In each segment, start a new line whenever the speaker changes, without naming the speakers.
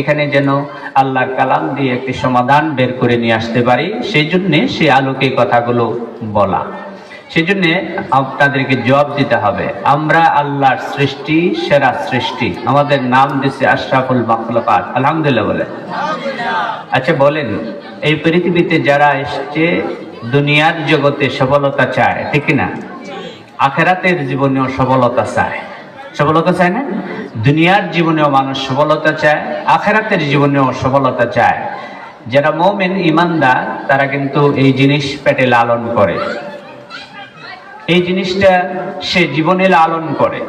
এখানে যেন আল্লাহর কালাম দিয়ে একটি সমাধান বের করে নিয়ে আসতে পারি সেই জন্যে সে আলোকে কথাগুলো বলা। সেই জন্য আপনাদেরকে জবাব দিতে হবে আমরা আল্লাহর সৃষ্টি সেরা সৃষ্টি। আমাদের নাম দিছে আশরাফুল মাখলুকাত। আলহামদুলিল্লাহ বলে আচ্ছা বলেন এই পৃথিবীতে যারা এসছে দুনিয়ার জগতে সফলতা চায় ঠিক না আখেরাতের জীবনেও সফলতা চায়। সফলতা চায় না? দুনিয়ার জীবনেও মানুষ সফলতা চায়, আখেরাতের জীবনেও সফলতা চায়। যারা মোমেন ইমানদার তারা কিন্তু এই জিনিস পেটে লালন করে। এই জিনিসটা সে জীবনে লালন করে।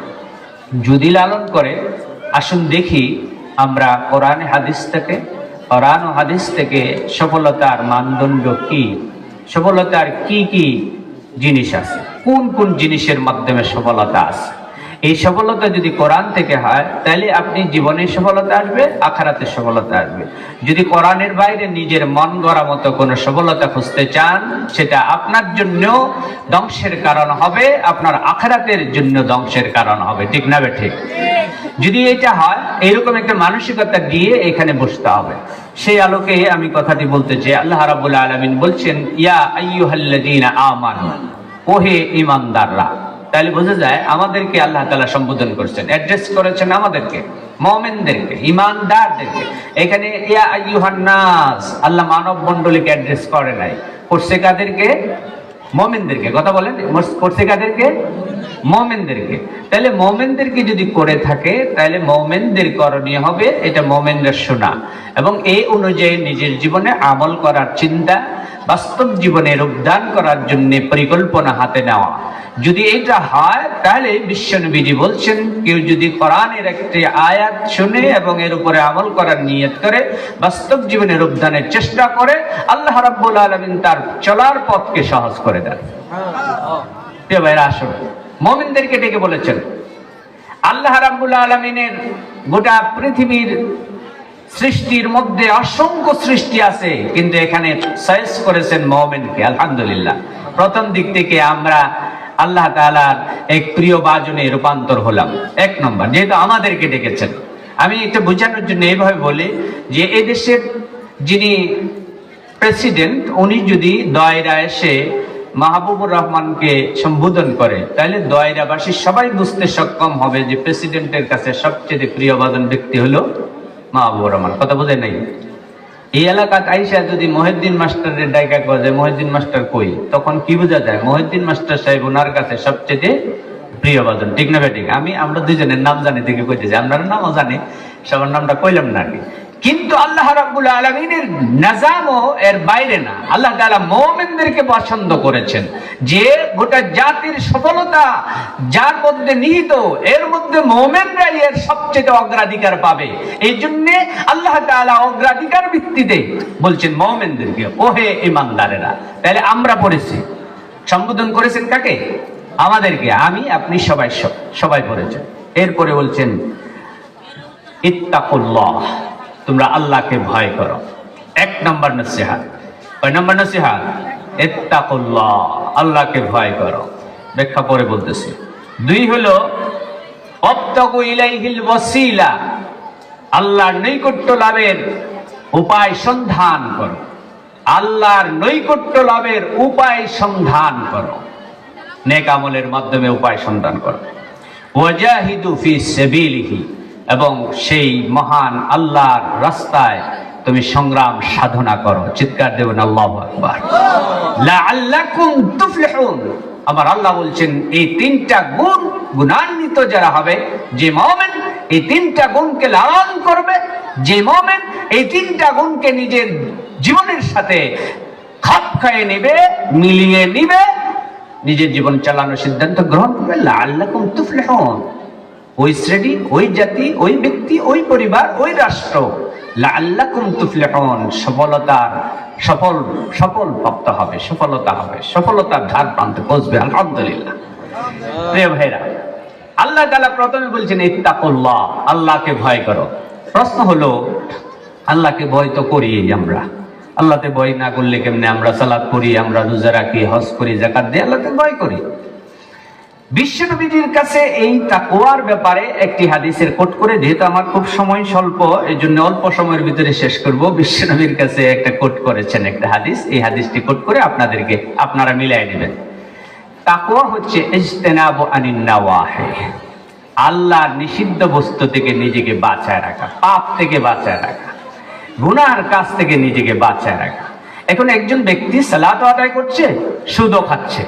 যদি লালন করে, আসুন দেখি আমরা কোরআন হাদিস থেকে, কোরআন ও হাদিস থেকে সফলতার মানদণ্ড কি? সফলতার কি কি জিনিস আছে? কোন কোন জিনিসের মাধ্যমে সফলতা আছে? এই সফলতা যদি কোরআন থেকে হয়, তাহলে আপনি জীবনে সফলতা আসবে আখারাতে সফলতা আসবে। যদি কোরআনের বাইরে নিজের মন গড়া মতো কোনো সফলতা খুঁজতে চান, সেটা আপনার জন্য ধ্বংসের কারণ হবে, আপনার আখারাতের জন্য ধ্বংসের কারণ হবে। ঠিক না ঠিক? যদি এটা হয়, এইরকম একটা মানসিকতা দিয়ে এখানে বসতে হবে। সেই আলোকে আমি কথাটি বলতে চাই। আল্লাহ রাবুল আলমিন বলছেন, ইয়া আইয়ুহাল্লাযীনা আমানু, ওহে ইমানদাররা তাহলে বোঝা যায় আমাদেরকে আল্লাহ তালা সম্বোধন করছেন অ্যাড্রেস করেছেন আমাদেরকে, মমেনদেরকে, ইমানদারদেরকে। এখানে আল্লাহ মানব অ্যাড্রেস করে নাই। করছে কাদেরকে মমেনদেরকে, কথা বলেন করছে কাদেরকে মমেনদেরকে। তাহলে মমেনদেরকে যদি করে থাকে, তাহলে মমেনদের করণীয় হবে, এটা মমেনদের শোনা এবং এই অনুযায়ী নিজের জীবনে আমল করার চিন্তা বাস্তব জীবনে রূপদান করার জন্য পরিকল্পনা হাতে নেওয়া। যদি এটা হয়, তাহলে বিশ্বনবীজি বলছেন, কেউ যদি কোরআনের একটি আয়াত শুনে এবং এর উপরে আমল করার নিয়ত করে, বাস্তব জীবনে রূপদানের চেষ্টা করে, আল্লাহ রাব্বুল আলমিন তার চলার পথকে সহজ করে দেন। আসুন। মমিনদেরকে ডেকে বলেছেন, আল্লাহ রাব্বুল আলমিনের গোটা পৃথিবীর সৃষ্টির মধ্যে অসংখ্য সৃষ্টি আছে, কিন্তু এখানে চয়েস করেছেন মমিনকে আলহামদুলিল্লাহ। প্রথম দিক থেকে আমরা আল্লাহ তালার এক প্রিয় বাজনে রূপান্তর হলাম। এক নম্বর, যেহেতু আমাদেরকে ডেকেছেন। আমি এটা বোঝানোর জন্য এইভাবে বলি যে এদেশের যিনি প্রেসিডেন্ট উনি যদি দয়রা এসে মাহবুবুর রহমানকে সম্বোধন করে, তাহলে দয়রাবাসী সবাই বুঝতে সক্ষম হবে যে প্রেসিডেন্টের কাছে সবচেয়ে প্রিয়বাদন ব্যক্তি হলো মাহবুবুর রহমান, কথা বোঝে নাই? এই এলাকাত আইসা যদি মহিউদ্দিন মাস্টারের ডাইকা কয় যে, মহিউদ্দিন মাস্টার কই? তখন কি বোঝা যায়? মহিউদ্দিন মাস্টার সাহেব ওনার কাছে সবচেয়ে প্রিয়বাদন ঠিক না ঠিক। আমি, আমরা দুজনের নাম জানি, দেখে কইতেছি। আপনার নামও জানি, সবার নামটা কইলাম না আগে কিন্তু আল্লাহ রাব্বুল আলমিনের নাজামও এর বাইরে না। আল্লাহ তাআলা মুমিনদেরকে পছন্দ করেছেন। যে গোটা জাতির সফলতা যার মধ্যে নিহিত, এর মধ্যে মুমিনরাই এর সবচেয়ে অগ্রাধিকার পাবে। এই জন্য আল্লাহ তাআলা অগ্রাধিকার ভিত্তিতে বলছেন মুমিনদেরকে, ওহে ইমানদারেরা তাহলে আমরা পড়েছি। সম্বোধন করেছেন কাকে? আমাদেরকে। আমি, আপনি সবাই সবাই পড়েছেন। এরপরে বলছেন, ইত্তাকুল্লাহ। তোমরা আল্লাহকে ভয় করো। এক নম্বর নসিহাত কয় নম্বর নসিহাত ইত্তাকুল্লাহ, আল্লাহকে ভয় করো। ব্যাখ্যা পরে বলতেছি। দুই হলো অবতাকু ইলাইহিল ওয়াসিলা, আল্লাহর নৈকট্য লাভের উপায় সন্ধান করো। আল্লাহর নৈকট্য লাভের উপায় সন্ধান করো। নেক আমলের মাধ্যমে উপায় সন্ধান করো। ওয়াজাহিদু ফি সাবিলিহি এবং সেই মহান আল্লাহর রাস্তায় তুমি সংগ্রাম সাধনা করো। চিৎকার দেবেন, আল্লাহু আকবার। আমার আল্লাহ বলছেন, এই তিনটা গুণ গুণান্বিত যারা হবে, যে মুমিন এই তিনটা গুণকে লালন করবে, যে মুমিন এই তিনটা গুণকে নিজের জীবনের সাথে খাপ খাইয়ে নেবে, মিলিয়ে নিবে, নিজের জীবন চালানোর সিদ্ধান্ত গ্রহণ করবে। লাল্লাকুম তুফলিহুন। ওই শ্রেণি, ওই জাতি, ওই ব্যক্তি, ওই পরিবার, ওই রাষ্ট্র। লাল্লাকুম তুফলিহুন, সফলতার, সফল সফল প্রাপ্ত হবে, সফলতা হবে, সফলতার ধার প্রান্তে পৌঁছবে, আলহামদুলিল্লাহ। প্রিয় ভাইরা, আল্লাহ তাআলা প্রথমে বলছেন, ইত্তাকুল্লাহ আল্লাহকে ভয় করো। প্রশ্ন হলো, আল্লাহকে ভয় তো করি আমরা। আল্লাহতে ভয় না করলে কেমনে আমরা সালাদ করি, আমরা রোজা রাখি, হজ করি জাকাত দিই, আল্লাহতে ভয় করি। বিশ্বনবীজির কাছে এই তাকওয়ার ব্যাপারে একটি হাদিসের কোট করে, যেহেতু আমার খুব সময় স্বল্প এই জন্য অল্প সময়ের ভিতরে শেষ করব। বিশ্বনবীর কাছে একটা কোট করেছেন একটা হাদিস। এই হাদিসটি কোট করে আপনাদেরকে, আপনারা মিলাই নেবেন। তাকওয়া হচ্ছে, ইজতেনাবু আনিন নাওয়াহি আল্লাহর নিষিদ্ধ বস্তু থেকে নিজেকে বাঁচায় রাখা, পাপ থেকে বাঁচায় রাখা, গুনার কাছ থেকে নিজেকে বাঁচায় রাখা। এখন একজন ব্যক্তি সালাত আদায় করছে, সুদও খাচ্ছে।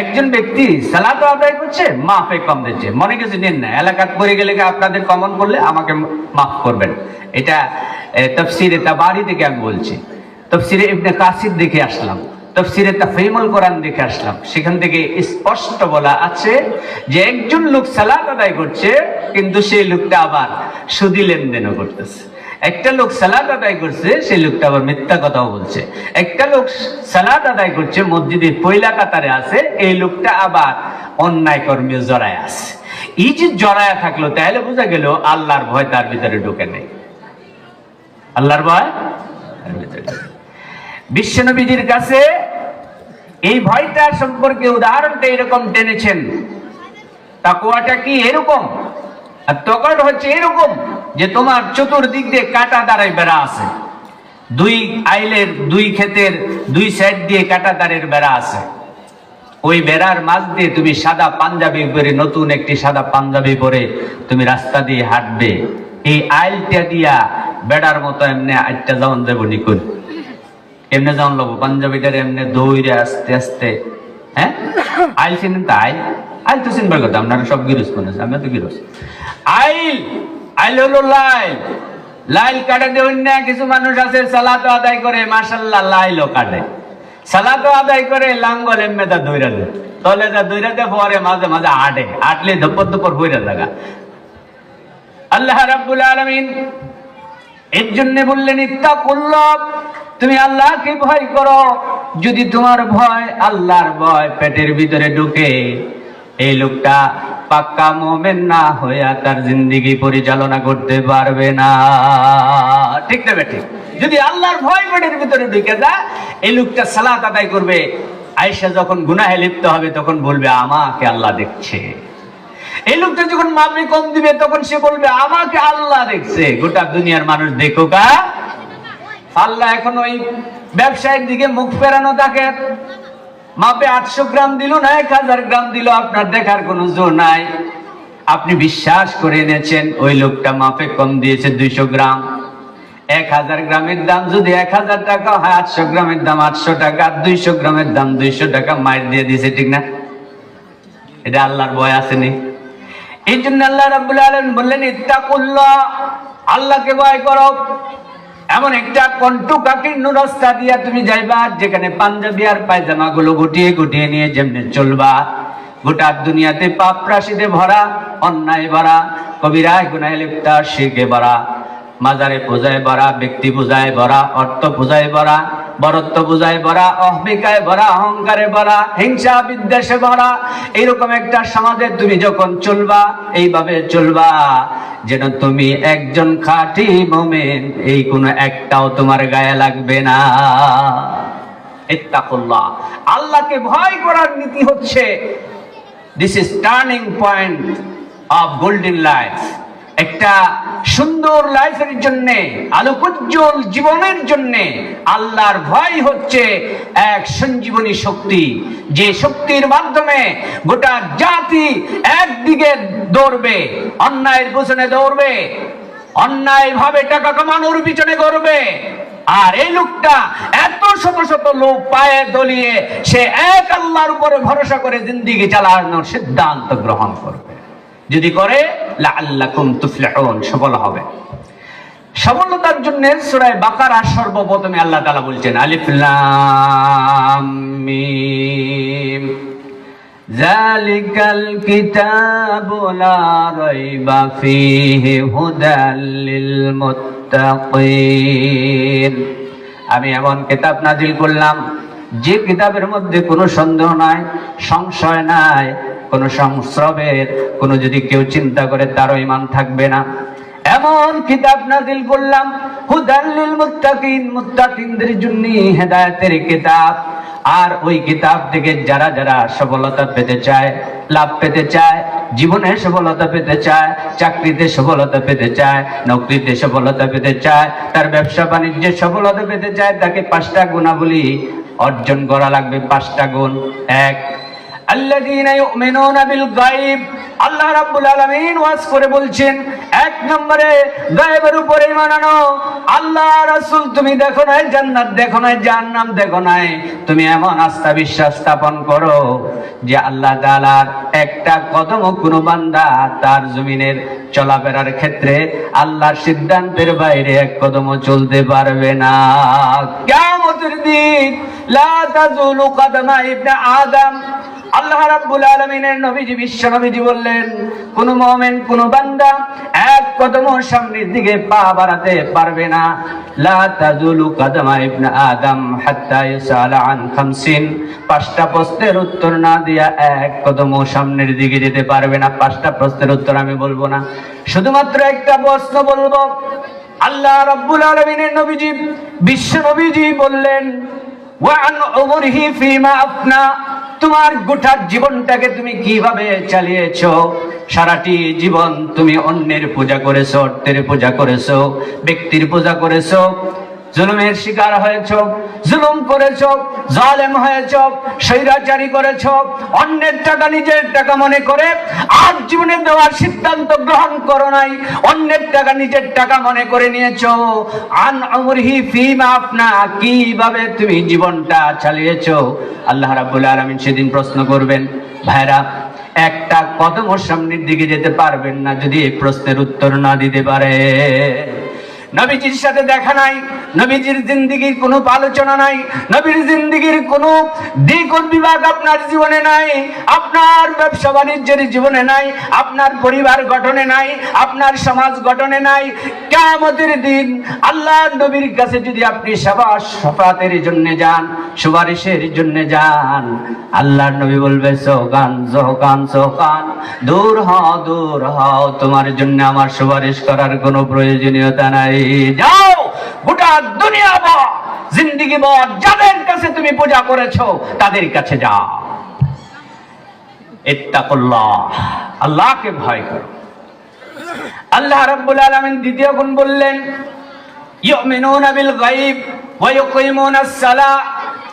একজন ব্যক্তি সালাত আদায় করছে মাফে কম দিচ্ছে। মনে কিছু নেন না। এলাকাত করে গেলে আপনাদের কমন করলে আমাকে মাফ করবেন? এটা তফসিরে তাবারি থেকে আমি বলছি। তফসিরে ইবনে কাসির দেখে আসলাম। তফসিরে তাফহিমুল কোরআন দেখে আসলাম। সেখান থেকে স্পষ্ট বলা আছে যে একজন লোক সালাত আদায় করছে, কিন্তু সেই লোকটা আবার সুদি লেনদেনও করতেছে। একটা লোক সালাদ আদায় করছে, সেই লোকটা আবার মিথ্যা কথাও বলছে। একটা লোক সালাদ আদায় করছে, মসজিদের পয়লা কাতারে আছে, এই লোকটা আবার অন্যায় কর্মীয় জড়ায় আছে। এই যে জড়ায় থাকল, তাহলে বোঝা গেল আল্লাহর ভয় তার ভিতরে ঢুকে নেই। আল্লাহর ভয় বিশ্বনবীজির কাছে এই ভয়টা সম্পর্কে উদাহরণটা এরকম টেনেছেন। তাকুয়াটা কি এরকম? আর তখন হচ্ছে এরকম। যে তোমার চতুর্দিক দিয়ে কাটা দাঁড়ায় বেড়া আছে। দুই আইলের দুই ক্ষেতের দুই সাইড দিয়ে কাটা দাঁড়ের বেড়া আছে। ওই বেড়ার মাঝ দিয়ে তুমি সাদা পাঞ্জাবি পরে, নতুন একটি সাদা পাঞ্জাবি পরে তুমি রাস্তা দিয়ে হাঁটবে। এই আইলটা দিয়া বেড়ার মতো এমনি আইলটা যেমন দেবো নিকুন এমনি যেমন লব, পাঞ্জাবিটার এমনি দৌড়ে আস্তে আস্তে। হ্যাঁ? আইল চিনেন তো আইল? আইল তো চিনবার কথা, আপনারা সব গিরস মনে আমরা তো গিরস আইল লাইল। লাইল কাটে দেবেন কিছু মানুষ আছে সালাত আদায় করে মাসাল্লাহ লাইলও কাটে। সালাত আদায় করে, লাঙ্গল দেয়। তলে পরে মাঝে মাঝে আটে। আটলে জায়গা আল্লাহ রাব্বুল এর জন্য বললেন, ইত্তাকুল্লাহ, তুমি আল্লাহকে ভয় করো। যদি তোমার ভয় আল্লাহর ভয় পেটের ভিতরে ঢুকে, এই লোকটা পাক্কা মোমেন না হইয়া তার জিন্দিগি পরিচালনা করতে পারবে না। ঠিক না ঠিক যদি আল্লাহর ভয় পেটের ভিতরে ঢুকে যায়, এই লোকটা সালাত আদায় করবে। আয়েশা যখন গুনাহে লিপ্ত হবে, তখন বলবে, আমাকে আল্লাহ দেখছে। এই লোকটা যখন মাপে কম দিবে, তখন সে বলবে, আমাকে আল্লাহ দেখছে। গোটা দুনিয়ার মানুষ দেখুক, আ? আল্লাহ এখন ওই ব্যবসায়ের দিকে মুখ ফেরানো থাকে মাপে আটশো গ্রাম দিল না, এক হাজার গ্রাম দিল, আপনার দেখার কোনো জোর নাই। আপনি বিশ্বাস করে এনেছেন, ওই লোকটা মাপে কম দিয়েছে দুইশো গ্রাম। এক হাজার গ্রামের দাম যদি এক হাজার টাকা হয়, আটশো গ্রামের দাম আটশো টাকা দুইশো গ্রামের দাম দুইশো টাকা মাইর দিয়ে দিয়েছে, ঠিক না? এটা আল্লাহর ভয় আসেনি। এই জন্য আল্লাহ রাব্বুল আলামিন বললেন, ইত্তাকুল্লাহ, আল্লাহকে ভয় করো। এমন একটা কন্টু কণ্টকাকীর্ণ রাস্তা দিয়া তুমি যাইবা, যেখানে পাঞ্জাবি আর পায়জামা গুলো গুটিয়ে গুটিয়ে নিয়ে যেমনি চলবা। গোটা দুনিয়াতে পাপ রাশিতে ভরা, অন্যায় ভরা কবিরায় গুনায় লিপ্তা শিখে ভরা মাজারে পূজায় ভরা ব্যক্তি পূজায় ভরা অর্থ পূজায় ভরা বরত্ব পূজায় ভরা অহমিকায় ভরা অহংকারে ভরা হিংসা বিদ্বেষে ভরা এরকম একটা সমাজে তুমি যখন চলবা, এইভাবে চলবা, যেন তুমি একজন খাঁটি মোমেন, এই কোনো একটাও তোমার গায়ে লাগবে না। ইত্তাকুল্লাহ। আল্লাহকে ভয় করার নীতি হচ্ছে this is turning point of golden life একটা সুন্দর লাইফের জন্য, আলোকোজ্জ্বল জীবনের জন্য আল্লাহর ভয় হচ্ছে এক সঞ্জীবনী শক্তি। যে শক্তির মাধ্যমে গোটা জাতি একদিকে দৌড়বে, অন্যায়ের পিছনে দৌড়বে অন্যায় ভাবে টাকা কামানোর পিছনে করবে আর এই লোকটা এত শত শত লোক পায়ে দলিয়ে সে এক আল্লাহর উপরে ভরসা করে জিন্দিগি চালানোর সিদ্ধান্ত গ্রহণ করবে। যদি করে, লাআল্লাকুম তুফলিহুন, সফল হবে। সফলতার জন্য সূরা বাকারা সর্বপ্রথমে আল্লাহ তাআলা বলছেন, আলিফ যালিকাল কিতাবু লা রাইবা ফীহি হুদাল লিল মুত্তাকিন। আমি এমন কিতাব নাজিল করলাম, যে কিতাবের মধ্যে কোনো সন্দেহ নাই, সংশয় নাই কোনো সংস্রবের, কোনো যদি কেউ চিন্তা করে তারও ইমান থাকবে না। এমন কিতাব নাজিল করলাম হুদাল্লিল মুত্তাকিন, মুত্তাকিনদের জন্য হেদায়েতের কিতাব। আর ওই কিতাব থেকে যারা যারা সফলতা পেতে চায়, লাভ পেতে চায়, জীবনে সফলতা পেতে চায়, চাকরিতে সফলতা পেতে চায়, নকরিতে সফলতা পেতে চায়, তার ব্যবসা বাণিজ্যে সফলতা পেতে চায়, তাকে পাঁচটা গুণাবলী অর্জন করা লাগবে, পাঁচটা গুণ। এক আল্লাযীনা ইউমিনুনা বিল গায়ব। আল্লাহ রাব্বুল আলামিন ওয়াজ করে বলছেন, এক নম্বরে গায়েবের উপরে ঈমান আনো। আল্লাহ রাসূল, তুমি দেখো না জান্নাত দেখো না জাহান্নাম দেখো না তুমি এমন আস্থা বিশ্বাস স্থাপন করো যে আল্লাহ তাআলার একটা কদম কোনো বান্দা তার জমিনের চলাফেরার ক্ষেত্রে আল্লাহর সিদ্ধান্তের বাইরে এক কদমও চলতে পারবে না। কিয়ামতের দিন লা তাজুলু কদমা ইবনে আদম। আল্লাহ রাব্বুল আলামিনের নবীজি বললেন, কোন মুমিন, কোন বান্দা এক কদম সামনের দিকে পা বাড়াতে পারবে না। লা আদম হাত্তা আন খামসিন। পাঁচটা প্রশ্নের উত্তর না দিয়া এক কদম সামনের দিকে যেতে পারবে না। পাঁচটা প্রশ্নের উত্তর আমি বলব না। শুধুমাত্র একটা প্রশ্ন বলব, আল্লাহ রাব্বুল আলামিনের নবীজি, বিশ্ব নবীজি বললেন ফিমা আফনা। তোমার গোটা জীবনটাকে তুমি কীভাবে চালিয়েছ? সারাটি জীবন তুমি অন্যের পূজা করেছ, অর্থের পূজা করেছ, ব্যক্তির পূজা করেছ জুলুমের শিকার হয়েছ, জুলুম করেছ, জালেম হয়েছ, স্বৈরাচারী করেছ, অন্যের টাকা নিজের টাকা মনে করে আর জীবনে দেওয়ার সিদ্ধান্ত গ্রহণ করো নাই, অন্যের টাকা নিজের টাকা মনে করে নিয়েছ। আন আমরহি ফিমা আপনা কীভাবে তুমি জীবনটা চালিয়েছ? আল্লাহ রাব্বুল আলামিন সেদিন প্রশ্ন করবেন, ভাইরা, একটা কদম সামনের দিকে যেতে পারবেন না যদি এই প্রশ্নের উত্তর না দিতে পারে। নবীজির সাথে দেখা নাই, নবীজির জিন্দিগির কোনো আলোচনা নাই, নবীর জিন্দিগির কোনো দিক বিভাগ আপনার জীবনে নাই, আপনার ব্যবসা বাণিজ্যের জীবনে নাই, আপনার পরিবার গঠনে নাই, আপনার সমাজ গঠনে নাই কেমতের দিন আল্লাহ নবীর কাছে যদি আপনি সেবা সফাতের জন্য যান, সুপারিশের জন্য যান আল্লাহর নবী বলবে সোকান সোকান সোকান দূর হ দূর হ তোমার জন্য আমার সুপারিশ করার কোনো প্রয়োজনীয়তা নাই। যাও, গোটা দুনিয়া বা জিন্দিগি বা যাদের কাছে তুমি পূজা করেছ, তাদের কাছে ইত্তাকুল্লাহ, আল্লাহকে ভয় আল্লাহ রাব্বুল দ্বিতীয় গুণ বললেন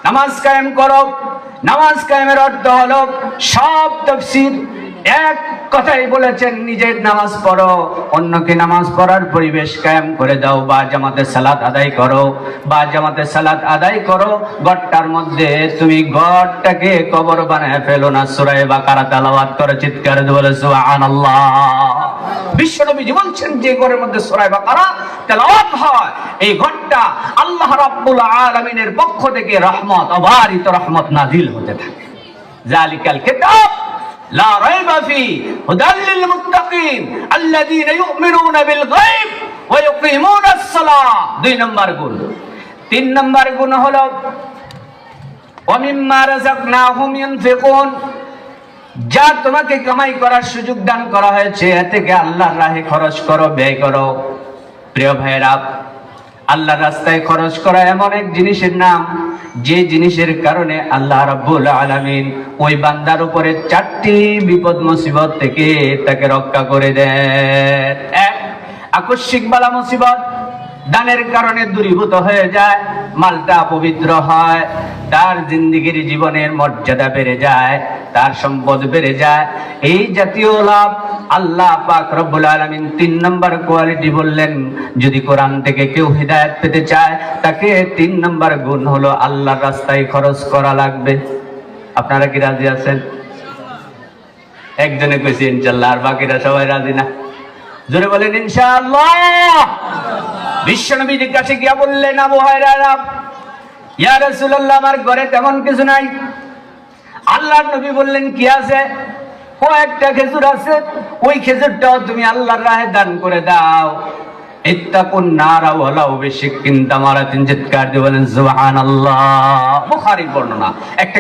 নামাজ কায়েম করো। নামাজ কায়েমের অর্থ হলো সব তাফসীর এক কথাই বলেছেন, নিজের নামাজ পড়ো, অন্যকে নামাজ পড়ার পরিবেশ কায়েম করে দাও, বা জামাতে সালাত আদায় করো, বা জামাতে সালাত আদায় করো গড়টার মধ্যে তুমি গড়টাকে কবর বানায় ফেলো না, সুরায় বা কারা তালাওয়াত করে, চিৎকার বলে বলছেন যে ঘরের মধ্যে সুরায় বাকারা তেলাওয়াত হয়, এই ঘরটা আল্লাহ রাব্বুল আলামিনের পক্ষ থেকে রহমত, অবারিত রহমত নাজিল হতে থাকে। জালিকাল লা রাইবা ফি হুদাল লিল মুত্তাকিন আল্লাযীনা ইউমিনুনা বিল গায়ব ওয়া ইউকিমুনা আস-সালাহ দুই নম্বর গুণ। তিন নম্বর গুণ হলো অমিম্মা রাযাকনাহুম ইউনফিকুন যা তোমাকে কামাই করার সুযোগ দান করা হয়েছে, এ থেকে আল্লাহর রাহে খরচ করো, ব্যয় করো। প্রিয় ভাইরা আল্লাহর রাস্তায় খরচ করা এমন এক জিনিসের নাম, যে জিনিসের কারণে আল্লাহ রাব্বুল আলামিন ওই বান্দার উপরে চারটি বিপদ মুসিবত থেকে তাকে রক্ষা করে দেন। এক, আকস্মিক বালা মুসিবত, দানের কারণে দূরীভূত হয়ে যায়, মালটা পবিত্র হয়, তার জিন্দিগির জীবনের মর্যাদা বেড়ে যায় তার সম্পদ বেড়ে যায়। এই জাতীয় লাভ আল্লাহ পাক রব্বুল আলামিন তিন নম্বর কোয়ালিটি বললেন। যদি কোরআন থেকে কেউ হিদায়াত পেতে চায়, তাকে তিন নম্বর গুণ হলো আল্লাহর রাস্তায় খরচ করা লাগবে। আপনারা কি রাজি আছেন? একজনে কইছে ইনশাল্লাহ আর বাকিরা সবাই রাজি না। জোরে বলেন, ইনশাআল্লাহ। বিশ্বনবীর কাছে গিয়া বললেন, আবু হায়রা ইয়া রাসূলুল্লাহ, আমার ঘরে তেমন কিছু নাই। আল্লাহর নবী বললেন, কি আছে? ও একটা খেজুর আছে। ওই খেজুরটাও তুমি আল্লাহর রাহে দান করে দাও।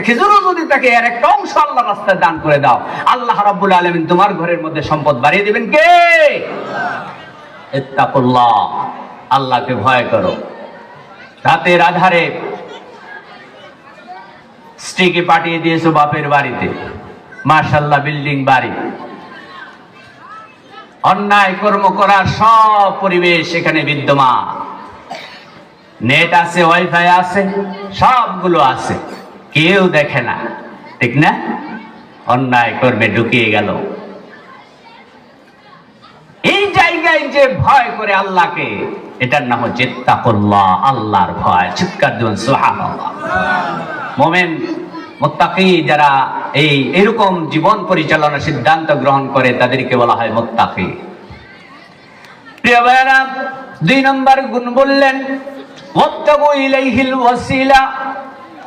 খেজুরও যদি তাকে একটা অংশ রাস্তায় দান করে দাও, আল্লাহ তোমার ঘরের মধ্যে সম্পদ বাড়িয়ে দিবেন কে? আল্লাহকে ভয় করো। রাতের আধারে স্ত্রীকে পাঠিয়ে দিয়েছ বাপের বাড়িতে। মার্শাল্লাহ বিল্ডিং বাড়ি। অন্যায় কর্ম করার সব পরিবেশ এখানে বিদ্যমান। নেট আছে, ওয়াইফাই আছে, সবগুলো আছে। কেউ দেখে না, ঠিক না? অন্যায় কর্মে ঢুকিয়ে গেল। এই জায়গায় যে ভয় করে আল্লাহকে, এটার নাম হচ্ছে তাকুল্লাহ আল্লাহর ভয়। চিৎকার দিবেন, সুবহানাল্লাহ। মোমেন মোত্তাকি যারা এই এরকম জীবন পরিচালনার সিদ্ধান্ত গ্রহণ করে, তাদেরকে বলা হয় মোত্তাকি। প্রিয় ভাইয়েরা, দুই নম্বর গুণ বললেন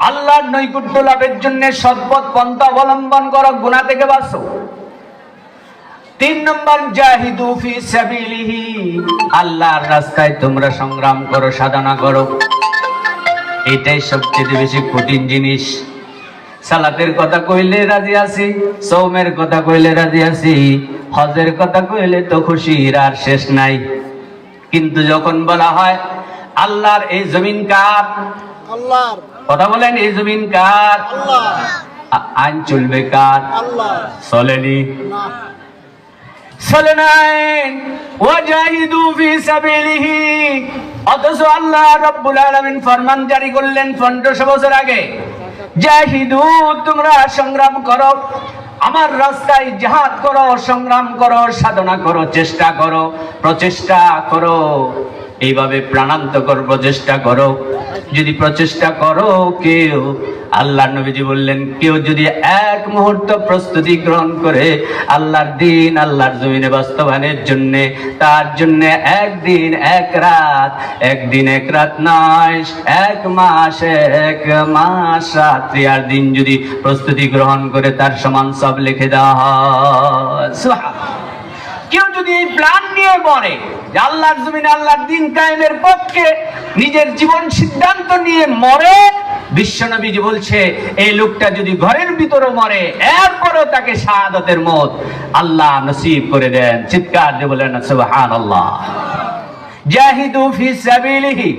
আল্লাহর নৈকট্য লাভের জন্য সৎপথ পন্থা অবলম্বন করো, গুনাহ থেকে বাঁচো। তিন নম্বর, জাহিদু ফি সাবিলিহি আল্লাহর রাস্তায় তোমরা সংগ্রাম করো, সাধনা করো। এটাই সবচেয়ে বেশি কঠিন জিনিস। সালাতের কথা কইলে রাজি আছি সৌমের কথা কইলে রাজি আছি হজের কথা কইলে তো খুশির আর শেষ নাই। কিন্তু যখন বলা হয় আল্লাহর এই জমিন কার?
আল্লাহর।
কথা বলেন এই জমিন কার?
আল্লাহ
আইন চলবে কার?
আল্লাহ
চলেনি।
না।
চলে নাই। ওয়াজাহিদু ফি সাবিলিহি। অথচ আল্লাহ রাব্বুল আলামিন ফরমান জারি করলেন 1500 বছর আগে। জাহিদু তোমরা সংগ্রাম করো। আমার রাস্তায় জাহাদ করো, সংগ্রাম করো, সাধনা করো, চেষ্টা করো, প্রচেষ্টা করো। এইভাবে প্রাণান্তকর প্রচেষ্টা করো যদি প্রচেষ্টা করো কেউ আল্লাহ নবীজি বললেন, কেউ যদি এক মুহূর্ত প্রস্তুতি গ্রহণ করে আল্লাহর দিন, আল্লাহর জমিনে বাস্তবায়নের জন্য, তার জন্য একদিন এক রাত, একদিন এক রাত নয়, এক মাস এক মাস রাত্রি, আর দিন যদি প্রস্তুতি গ্রহণ করে তার সমান সব লিখে দেওয়া হয়। কেউ যদি এই প্ল্যান নিয়ে মরে যে আল্লাহর জমিন আল্লাহর দিন কায়েমের পক্ষে নিজের জীবন সিদ্ধান্ত নিয়ে মরে, বিশ্বনবীজি বলছে, এই লোকটা যদি ঘরের ভিতরে মরে, এরপরও তাকে শাহাদতের মত আল্লাহ নসিব করে দেন। চিৎকার দিয়ে বলেন, সুবহানাল্লাহ। জাহিদু ফি সাবিলিহি।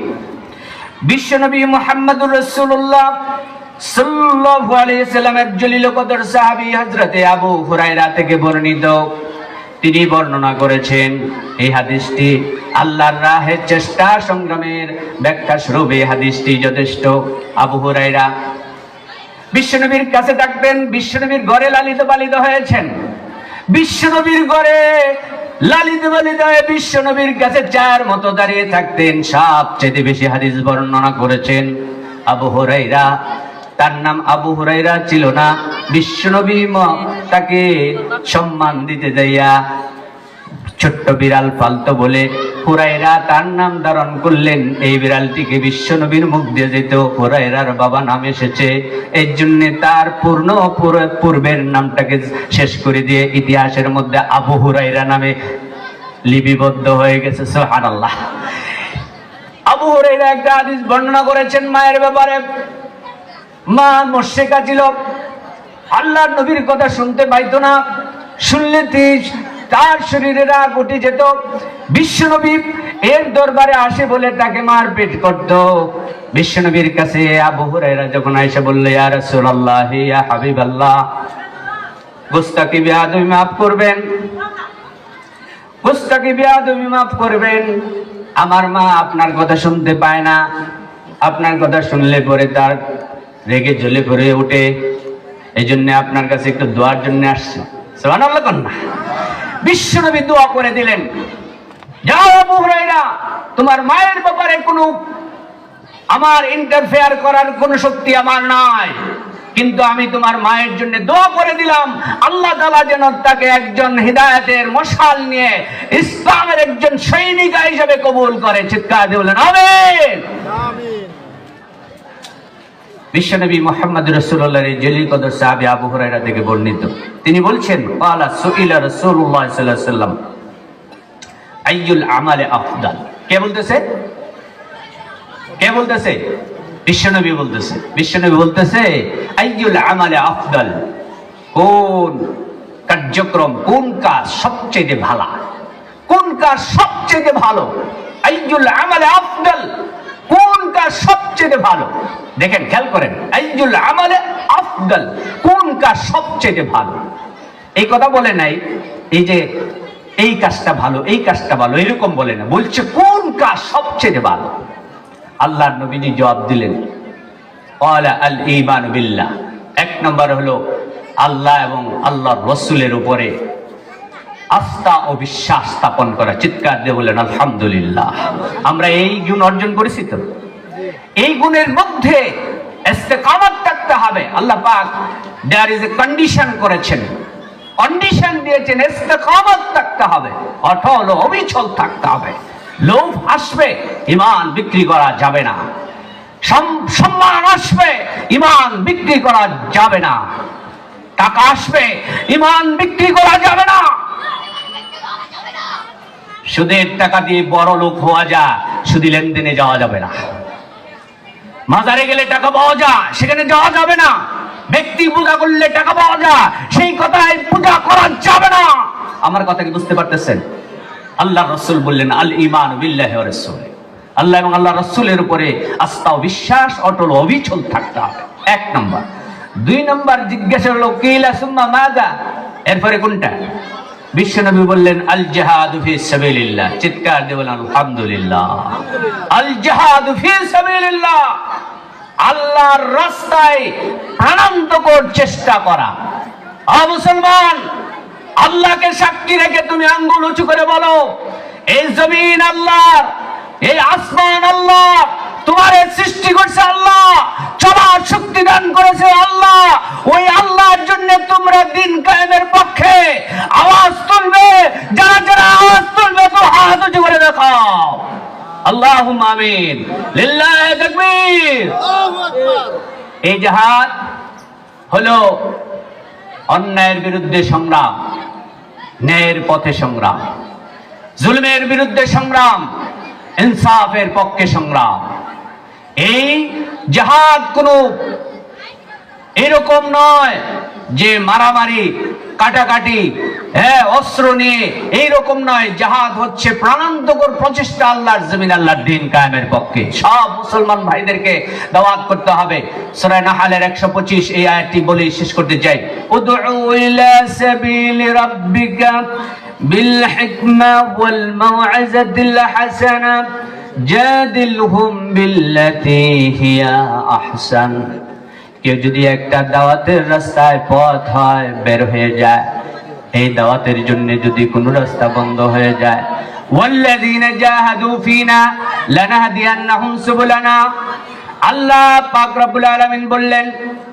বিশ্বনবী মুহাম্মদুর রাসূলুল্লাহ সাল্লাল্লাহু আলাইহি সাল্লামের জলিল কদর সাহাবী হযরতে আবু হুরায়রা থেকে বর্ণিত। তিনি বর্ণনা করেছেন। এই হাদিসটি আল্লাহর রাহে চেষ্টা সংগ্রামের ব্যাখ্যা স্বরূপ এই হাদিসটি যথেষ্ট। আবু হুরায়রা বিশ্বনবীর কাছে থাকতেন বিশ্বনবীর ঘরে লালিত পালিত হয়েছেন। বিশ্বনবীর ঘরে লালিত পালিত হয়ে বিশ্বনবীর কাছে চার মতো দাঁড়িয়ে থাকতেন, সবচেয়ে বেশি হাদিস বর্ণনা করেছেন আবু হুরাইরা তার নাম আবু হুরাইরা ছিল না। বিশ্বনবী তাকে সম্মান দিতে যাইয়া ছোট্ট বিড়াল পালতো বলে হুরাইরা তার নাম ধারণ করলেন। এই বিড়ালটিকে বিশ্বনবীর মুখ দিয়ে যেত। হুরাইরার বাবা নাম এসেছে। এর জন্য তার পূর্ণ পুর- পূর্বের নামটাকে শেষ করে দিয়ে ইতিহাসের মধ্যে আবু হুরাইরা নামে লিপিবদ্ধ হয়ে গেছে। সুবহানাল্লাহ। আবু হুরাইরা একটা হাদিস বর্ণনা করেছেন মায়ের ব্যাপারে। মা মোশেকা ছিল আল্লাহর নবীর কথা শুনতে পাইতো না। শুনলে তার শরীরে রাগ উঠে যেত। বিশ্বনবী এর দরবারে আসে বলে তাকে মারপিট করত। বিশ্বনবীর কাছে আবু হুরায়রা যখন আয়েশা বললে, ইয়া রাসূলুল্লাহ, ইয়া হাবিবাল্লাহ, গুস্তাকি বিয়াদবি মাফ করবেন। গুস্তাকি বিয়াদবি মাফ করবেন। আমার মা আপনার কথা শুনতে পায় না। আপনার কথা শুনলে পরে তার রেগে জ্বলে করে ওঠে এই জন্য আপনার কাছে একটু দোয়ার জন্য আসছে। বিশ্বনবী দোয়া করে দিলেন তোমার মায়ের ব্যাপারে কোনো, আমার ইন্টারফেয়ার করার কোনো শক্তি আমার নাই। কিন্তু আমি তোমার মায়ের জন্য দোয়া করে দিলাম, আল্লাহ তালা যেন তাকে একজন হৃদায়তের মশাল নিয়ে ইসলামের একজন সৈনিকা হিসেবে কবুল করে। চিৎকার আমিন। বিশ্বনবী মোহাম্মদ রসুল্লাহর এই জলিল কদর সাহাবি আবু হুরায়রা থেকে বর্ণিত। তিনি বলছেন, ক্বালা সুইলা আলাইহি সাল্লাম আইয়ুল আমালে আফদাল? কে বলতেছে? কে বলতেছে? বিশ্বনবী বলতেছে। বিশ্বনবী বলতেছে, আইয়ুল আমালে আফদাল, কোন কার্যক্রম, কোন কাজ সবচেয়ে ভালো? কোন কাজ সবচেয়ে ভালো? আইয়ুল আমালে আফদাল কোন কাজ সবচেয়ে ভালো? দেখেন, খেয়াল করেন আইজুল আমালে আফদল কোন কাজ সবচেয়ে ভালো? এই কথা বলে নাই, এই যে এই কাজটা ভালো, এই কাজটা ভালো, এরকম বলে না। বলছে কোন কাজ সবচেয়ে ভালো? আল্লাহর নবীজি জবাব দিলেন আল ঈমান বিল্লাহ। এক নম্বর হলো, আল্লাহ এবং আল্লাহর রসুলের উপরে আস্থা ও বিশ্বাস স্থাপন করা। চিৎকার দিয়ে বলেন আলহামদুলিল্লাহ। আমরা এই গুণ অর্জন করেছি তো। এই গুণের মধ্যে থাকতে হবে। আল্লাহ পাক দেয়ার ইজ এ কন্ডিশন করেছেন। কন্ডিশন দিয়েছেন থাকতে হবে। অটল অবিচল থাকতে হবে। লোভ আসবে ইমান বিক্রি করা যাবে না। সম্মান আসবে ইমান বিক্রি করা যাবে না। টাকা আসবে ইমান বিক্রি করা যাবে না। সুদের টাকা দিয়ে বড় লোক হওয়া যায়, সুদি লেনদেনে যাওয়া যাবে না। মাজারে গেলে টাকা পাওয়া যায়, সেখানে যাওয়া যাবে না। ব্যক্তি পূজা করলে টাকা পাওয়া যায়, সেই কথায় পূজা করা যাবে না। আমার কথা কি বুঝতে পারতেছেন? আল্লাহ রসুল বললেন, আল ইমান বিল্লাহ আল্লাহ এবং আল্লাহ রসুলের উপরে আস্থা ও বিশ্বাস, অটল অবিচল থাকতে হবে। এক নম্বর। দুই নম্বর জিজ্ঞাসা হলো, কিলা সুম্মা মাদা এরপরে কোনটা? বিশ্বনবী বললেন আল জাহাদ ফি সাবিলিল্লাহ। চিৎকার দিয়ে আলহামদুলিল্লাহ। আল জাহাদ ফি সাবিলিল্লাহ। আল্লাহর রাস্তায় প্রাণান্তকর চেষ্টা করা। আ মুসলমান, আল্লাহকে সাক্ষী রেখে তুমি আঙ্গুল উঁচু করে বলো, এই জমিন আল্লাহর, এই আসমান আল্লাহ তোমার সৃষ্টি করছে আল্লাহ। চলার শক্তি দান করেছে আল্লাহ। ওই আল্লাহর জন্য তোমরা দিন কায়েমের পক্ষে আওয়াজ তুলবে। যারা যারা আওয়াজ তুলবে তো হাত উঁচু করে দেখাও। আল্লাহ আমিন। লিল্লাহ তাকবীর। এই জাহাজ হলো অন্যায়ের বিরুদ্ধে সংগ্রাম, ন্যায়ের পথে সংগ্রাম, জুলমের বিরুদ্ধে সংগ্রাম, ইনসাফের পক্ষে সংগ্রাম। এই জাহাজ কোনো এরকম নয় যে মারামারি, কাটাকাটি হ্যাঁ অস্ত্র নিয়ে এইরকম নয়। জাহাজ হচ্ছে প্রাণান্তকর প্রচেষ্টা আল্লাহর জমিন, আল্লাহর দিন কায়েমের পক্ষে। সব মুসলমান ভাইদেরকে দাওয়াত করতে হবে। সূরা নাহালের 125 এই আয়াতটি বলে শেষ করতে চাই। রাব্বিকা বিল হিকমা ওয়াল মাউইজাতিল হাসানা। জাদিলহুম বিল্লাতি হিয়া আহসান কেউ যদি একটা দাওয়াতের রাস্তায় পথ হয় বের হয়ে যায় এই দাওয়াতের জন্য যদি কোনো রাস্তা বন্ধ হয়ে যায় والذين جاهدوا فينا لنهدينهم سبلنا আল্লাহ পাক রব্বুল আলামিন বললেন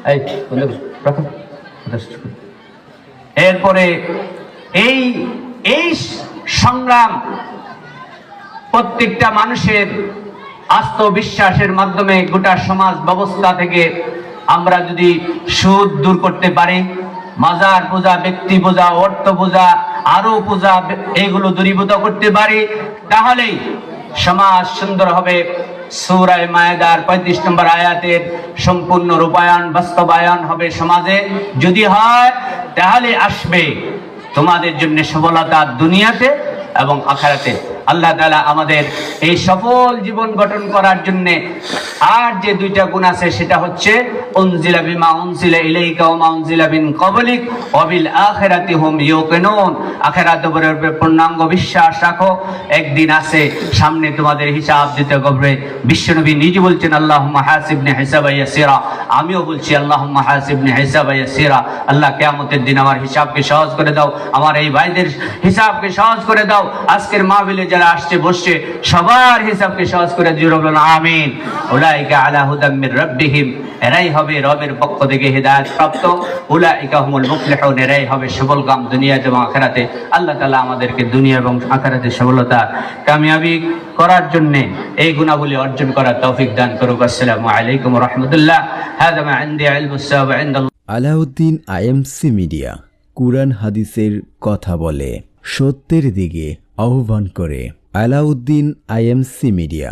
এই বলে রাখো এরপরে এই এই সংগ্রাম প্রত্যেকটা মানুষের আত্মবিশ্বাসের মাধ্যমে গোটা সমাজ ব্যবস্থা থেকে আমরা যদি সুদ দূর করতে পারি, মাজার পূজা, ব্যক্তি পূজা, অর্থ পূজা, আরও পূজা, এগুলো দূরীভূত করতে পারি, তাহলেই সমাজ সুন্দর হবে। সূরায়ে মায়েদার পঁয়ত্রিশ নম্বর আয়াতের সম্পূর্ণ রূপায়ণ, বাস্তবায়ন হবে সমাজে। যদি হয়, তাহলে আসবে। তোমাদের জন্য সফলতা দুনিয়াতে এবং আখারাতে। আল্লাহ তাআলা আমাদের এই সফল জীবন গঠন করার জন্য আর যে দুইটা গুণ আছে, সেটা হচ্ছে উনজিলা বিমা উনজিলা ইলাইকা ওয়া মা উনজিলা মিন ক্বাবলিক, ওয়া বিল আখিরাতি হুম পূর্ণাঙ্গ বিশ্বাস রাখো। একদিন আছে, সামনে তোমাদের হিসাব দিতে বিশ্বনবী নিজে বলছেন, আল্লাহুম্মা হাসিবনি ইয়াসিরা। আমিও বলছি, আল্লাহুম্মা হাসিবনি ইয়াসিরা। আল্লাহ কিয়ামতের দিন আমার হিসাবকে সহজ করে দাও। আমার এই ভাইদের হিসাবকে সহজ করে দাও। আজকের মাহফিলে যারা আসছে, বসছে, সবার হিসাবকে সহজ করে আমিন। আলা হুদাম মির রাব্বিহিম, এরাই হবে রবের পক্ষ থেকে হেদায়েত প্রাপ্ত। হুমুল মুফলিহুন, এরাই হবে সফলকাম এবং আখিরাতে। আল্লাহ তাআলা আমাদেরকে দুনিয়া এবং আখিরাতে সফলতা কামিয়াবি করার জন্য এই গুণাবলী অর্জন করার তৌফিক দান করুক। আসসালামু আলাইকুম রাহমাতুল্লাহ। মা ইনদি ইনদাল্লাহ
আলাউদ্দিন আইএমসি মিডিয়া, কুরআন হাদিসের কথা বলে সত্যের দিকে। আহ্বান করে আলাউদ্দিন আইএমসি মিডিয়া।